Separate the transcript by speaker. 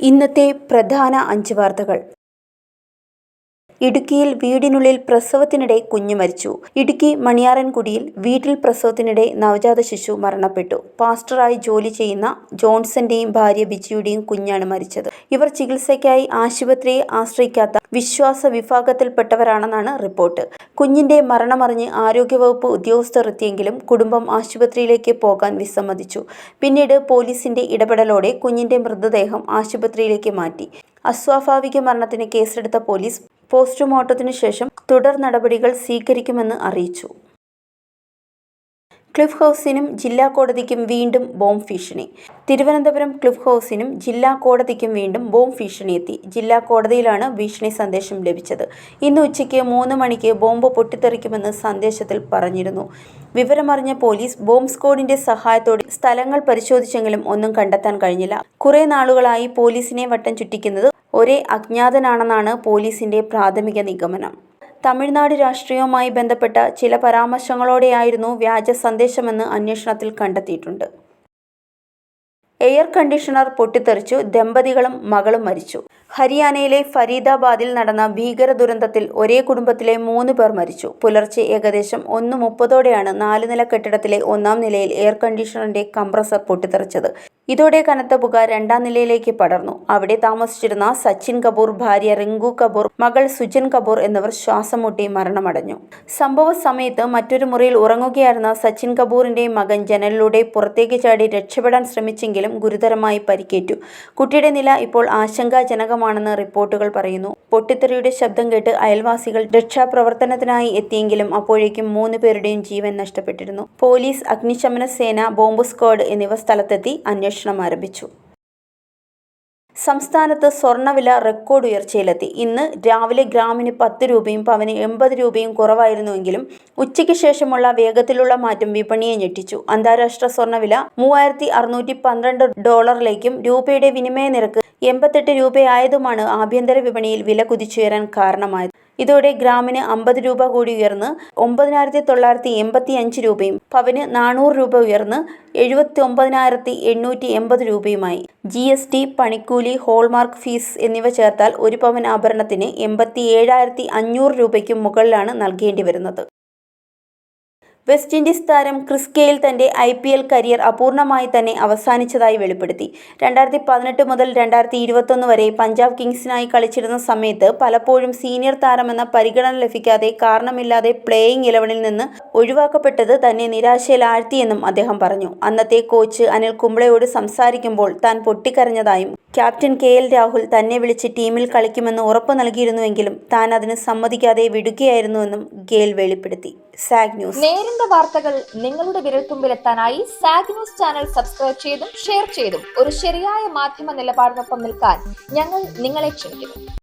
Speaker 1: ഇന്നത്തെ പ്രധാന അഞ്ച് വാർത്തകൾ. ഇടുക്കിയിൽ വീടിനുള്ളിൽ പ്രസവത്തിനിടെ കുഞ്ഞു മരിച്ചു. ഇടുക്കി മണിയാറൻകുടിയിൽ വീട്ടിൽ പ്രസവത്തിനിടെ നവജാത ശിശു മരണപ്പെട്ടു. പാസ്റ്ററായി ജോലി ചെയ്യുന്ന ജോൺസന്റെയും ഭാര്യ ബിജിയുടെയും കുഞ്ഞാണ് മരിച്ചത്. ഇവർ ചികിത്സയ്ക്കായി ആശുപത്രിയെ ആശ്രയിക്കാത്ത വിശ്വാസ വിഭാഗത്തിൽപ്പെട്ടവരാണെന്നാണ് റിപ്പോർട്ട്. കുഞ്ഞിന്റെ മരണമറിഞ്ഞ് ആരോഗ്യവകുപ്പ് ഉദ്യോഗസ്ഥർ എത്തിയെങ്കിലും കുടുംബം ആശുപത്രിയിലേക്ക് പോകാൻ വിസമ്മതിച്ചു. പിന്നീട് പോലീസിന്റെ ഇടപെടലോടെ കുഞ്ഞിന്റെ മൃതദേഹം ആശുപത്രിയിലേക്ക് മാറ്റി. അസ്വാഭാവിക മരണത്തിന് കേസെടുത്ത പോലീസ് പോസ്റ്റ്മോർട്ടത്തിനു ശേഷം തുടർ നടപടികൾ സ്വീകരിക്കുമെന്ന് അറിയിച്ചു. ക്ലിഫ് ഹൗസിനും ജില്ലാ കോടതിക്കും വീണ്ടും ബോംബ് ഭീഷണി. തിരുവനന്തപുരം ക്ലിഫ് ഹൗസിനും ജില്ലാ കോടതിക്കും വീണ്ടും ബോംബ് ഭീഷണി എത്തി. ജില്ലാ കോടതിയിലാണ് ഭീഷണി സന്ദേശം ലഭിച്ചത്. ഇന്ന് ഉച്ചയ്ക്ക് മൂന്ന് മണിക്ക് ബോംബ് പൊട്ടിത്തെറിക്കുമെന്ന് സന്ദേശത്തിൽ പറഞ്ഞിരുന്നു. വിവരമറിഞ്ഞ പോലീസ് ബോംബ് സ്ക്വാഡിന്റെ സഹായത്തോടെ സ്ഥലങ്ങൾ പരിശോധിച്ചെങ്കിലും ഒന്നും കണ്ടെത്താൻ കഴിഞ്ഞില്ല. കുറെ നാളുകളായി പോലീസിനെ വട്ടം ചുറ്റിക്കുന്നത് ഒരേ അജ്ഞാതനാണെന്നാണ് പോലീസിന്റെ പ്രാഥമിക നിഗമനം. തമിഴ്നാട് രാഷ്ട്രീയവുമായി ബന്ധപ്പെട്ട ചില പരാമർശങ്ങളോടെയായിരുന്നു വ്യാജ സന്ദേശമെന്ന് അന്വേഷണത്തിൽ കണ്ടെത്തിയിട്ടുണ്ട്. എയർ കണ്ടീഷണർ പൊട്ടിത്തെറിച്ചു ദമ്പതികളും മകളും മരിച്ചു. ഹരിയാനയിലെ ഫരീദാബാദിൽ നടന്ന ഭീകര ദുരന്തത്തിൽ ഒരേ കുടുംബത്തിലെ മൂന്ന് പേർ മരിച്ചു. പുലർച്ചെ ഏകദേശം ഒന്ന് മുപ്പതോടെയാണ് നാല് നില കെട്ടിടത്തിലെ ഒന്നാം നിലയിൽ എയർ കണ്ടീഷണറിന്റെ കംപ്രസർ പൊട്ടിത്തെറിച്ചത്. ഇതോടെ കനത്ത പുക രണ്ടാം നിലയിലേക്ക് പടർന്നു. അവിടെ താമസിച്ചിരുന്ന സച്ചിൻ കപൂർ ഭാര്യ റിങ്കു കപൂർ മകൾ സുജൻ കപൂർ എന്നിവർ ശ്വാസം മുട്ടി മരണമടഞ്ഞു. സംഭവ സമയത്ത് മറ്റൊരു മുറിയിൽ ഉറങ്ങുകയായിരുന്ന സച്ചിൻ കപൂറിന്റെ മകൻ ജനലിലൂടെ പുറത്തേക്ക് ചാടി രക്ഷപ്പെടാൻ ശ്രമിച്ചെങ്കിലും ഗുരുതരമായി പരിക്കേറ്റു. കുട്ടിയുടെ നില ഇപ്പോൾ ആശങ്കാജനകമാണെന്ന് റിപ്പോർട്ടുകൾ പറയുന്നു. പൊട്ടിത്തെറിയുടെ ശബ്ദം കേട്ട് അയൽവാസികൾ രക്ഷാപ്രവർത്തനത്തിനായി എത്തിയെങ്കിലും അപ്പോഴേക്കും മൂന്ന് പേരുടെയും ജീവൻ നഷ്ടപ്പെട്ടിരുന്നു. പോലീസ് അഗ്നിശമന സേന ബോംബ് സ്ക്വാഡ് എന്നിവ സ്ഥലത്തെത്തി അന്വേഷണം ആരംഭിച്ചു. സംസ്ഥാനത്ത് സ്വർണവില റെക്കോർഡ് ഉയർച്ചയിലെത്തി. ഇന്ന് രാവിലെ ഗ്രാമിന് പത്ത് രൂപയും പവന് എൺപത് രൂപയും കുറവായിരുന്നുവെങ്കിലും ഉച്ചയ്ക്ക് ശേഷമുള്ള വേഗത്തിലുള്ള മാറ്റം വിപണിയെ ഞെട്ടിച്ചു. അന്താരാഷ്ട്ര സ്വർണവില മൂവായിരത്തി അറുന്നൂറ്റി പന്ത്രണ്ട് ഡോളറിലേക്കും രൂപയുടെ വിനിമയ നിരക്ക് എൺപത്തെട്ട് രൂപയായതുമാണ് ആഭ്യന്തര വിപണിയിൽ വില കുതിച്ചുയരാൻ കാരണമായത്. ഇതോടെ ഗ്രാമിന് അമ്പത് രൂപ കൂടി ഉയർന്ന് ഒമ്പതിനായിരത്തി തൊള്ളായിരത്തി എൺപത്തി അഞ്ച് രൂപയും പവന് നാനൂറ് രൂപ ഉയർന്ന് എഴുപത്തി ഒമ്പതിനായിരത്തി എണ്ണൂറ്റി എൺപത് രൂപയുമായി. ജി എസ് ടി പണിക്കൂലി ഹോൾമാർക്ക് ഫീസ് എന്നിവ ചേർത്താൽ ഒരു പവൻ ആഭരണത്തിന് എൺപത്തി ഏഴായിരത്തി അഞ്ഞൂറ് രൂപയ്ക്കും മുകളിലാണ് നൽകേണ്ടി വരുന്നത് വെസ്റ്റ് ഇൻഡീസ് താരം ക്രിസ് ഗെയിൽ തന്റെ ഐ പി എൽ കരിയർ അപൂർണമായി തന്നെ അവസാനിച്ചതായി വെളിപ്പെടുത്തി. രണ്ടായിരത്തി പതിനെട്ട് മുതൽ രണ്ടായിരത്തി ഇരുപത്തൊന്ന് വരെ പഞ്ചാബ് കിങ്സിനായി കളിച്ചിരുന്ന സമയത്ത് പലപ്പോഴും സീനിയർ താരമെന്ന പരിഗണന ലഭിക്കാതെ കാരണമില്ലാതെ പ്ലേയിങ് ഇലവനിൽ നിന്ന് ഒഴിവാക്കപ്പെട്ടത് തന്നെ നിരാശയിലാഴ്ത്തിയെന്നും അദ്ദേഹം പറഞ്ഞു. അന്നത്തെ കോച്ച് അനിൽ കുംബ്ലയോട് സംസാരിക്കുമ്പോൾ താൻ പൊട്ടിക്കരഞ്ഞതായും ക്യാപ്റ്റൻ കെ എൽ രാഹുൽ തന്നെ വിളിച്ച് ടീമിൽ കളിക്കുമെന്ന് ഉറപ്പു നൽകിയിരുന്നുവെങ്കിലും താൻ അതിന് സമ്മതിക്കാതെ വിടുകയായിരുന്നുവെന്നും ഗെയിൽ വെളിപ്പെടുത്തി. സാഗ് ന്യൂസ്.
Speaker 2: നേരിന്റെ വാർത്തകൾ നിങ്ങളുടെ വിരൽത്തുമ്പിലെത്താനായി സാഗ് ന്യൂസ് ചാനൽ സബ്സ്ക്രൈബ് ചെയ്തും ഷെയർ ചെയ്തും ഒരു ശരിയായ മാധ്യമ നിലപാടിനൊപ്പം നിൽക്കാൻ ഞങ്ങൾ നിങ്ങളെ ക്ഷണിക്കുന്നു.